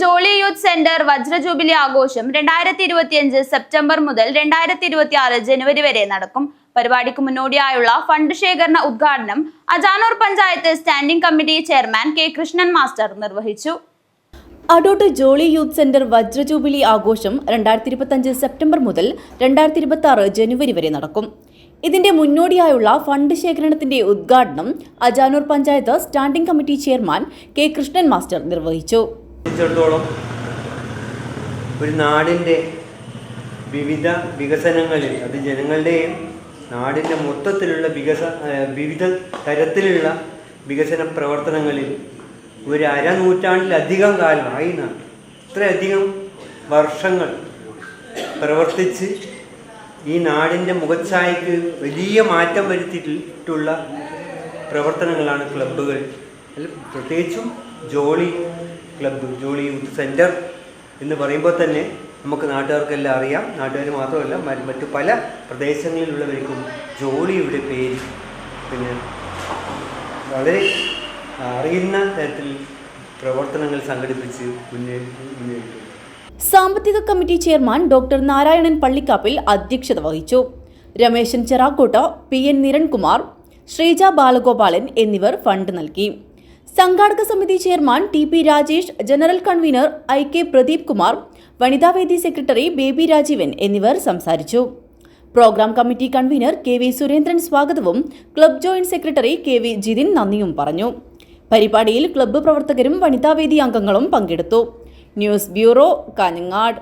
Jolly youth centre വജ്ര jubilee ആഘോഷം രണ്ടായിരത്തി ഇരുപത്തിയഞ്ച് സെപ്റ്റംബർ മുതൽ രണ്ടായിരത്തി ഇരുപത്തി ആറ് ജനുവരി വരെ നടക്കും. പരിപാടിക്ക് മുന്നോടിയായുള്ള ഫണ്ട് ശേഖരണ ഉദ്ഘാടനം Ajanur panchayat standing committee chairman K Krishnan master നിർവഹിച്ചു. അടോട്ട് ജോളി യൂത്ത് സെന്റർ വജ്ര ജൂബിലി ആഘോഷം രണ്ടായിരത്തി ഇരുപത്തഞ്ച് സെപ്റ്റംബർ മുതൽ രണ്ടായിരത്തി ഇരുപത്തി ആറ് ജനുവരി വരെ നടക്കും. ഇതിന്റെ മുന്നോടിയായുള്ള ഫണ്ട് ശേഖരണത്തിന്റെ ഉദ്ഘാടനം Ajanur panchayat standing committee chairman K Krishnan master നിർവഹിച്ചു. സംബന്ധിച്ചിടത്തോളം ഒരു നാടിന്റെ വിവിധ വികസനങ്ങളിൽ അത് ജനങ്ങളുടെയും നാടിന്റെ മൊത്തത്തിലുള്ള വികസ വിവിധ തരത്തിലുള്ള വികസന പ്രവർത്തനങ്ങളിൽ ഒരു അരനൂറ്റാണ്ടിലധികം കാലമായി നാട് ഇത്രയധികം വർഷങ്ങൾ പ്രവർത്തിച്ച് ഈ നാടിന്റെ മുഖച്ഛായക്ക് വലിയ മാറ്റം വരുത്തിയിട്ടുള്ള പ്രവർത്തനങ്ങളാണ് ക്ലബ്ബുകൾ. പ്രത്യേകിച്ചും Jolly club Jolly youth centre എന്ന് പറയുമ്പോൾ തന്നെ നമുക്ക് നാട്ടുകാർക്കെല്ലാം അറിയാം. നാട്ടുകാർ മാത്രമല്ല മറ്റു പല പ്രദേശങ്ങളിലുള്ളവർക്കും ജോളിയുടെ പേര് പിന്നെ വളരെ അറിയുന്ന തരത്തിൽ പ്രവർത്തനങ്ങൾ സംഘടിപ്പിച്ച് മുന്നേ മുന്നേറിയിട്ടുണ്ട്. സാമ്പത്തിക committee chairman doctor Narayanan Pallikkappil അധ്യക്ഷത വഹിച്ചു. രമേശൻ ചെറാക്കോട്ട പി എൻ നിരൺകുമാർ ശ്രീജ ബാലഗോപാലൻ എന്നിവർ ഫണ്ട് നൽകി. സംഘാടക സമിതി chairman T P Rajesh general convener I K Pradeep Kumar Vanithavedi secretary baby Rajeevan എന്നിവർ സംസാരിച്ചു. Programme committee convener K V Surendran സ്വാഗതവും club joint secretary K V Jithin നന്ദിയും പറഞ്ഞു. പരിപാടിയിൽ ക്ലബ്ബ് പ്രവർത്തകരും വനിതാവേദി അംഗങ്ങളും പങ്കെടുത്തു. News bureau Kanhangad.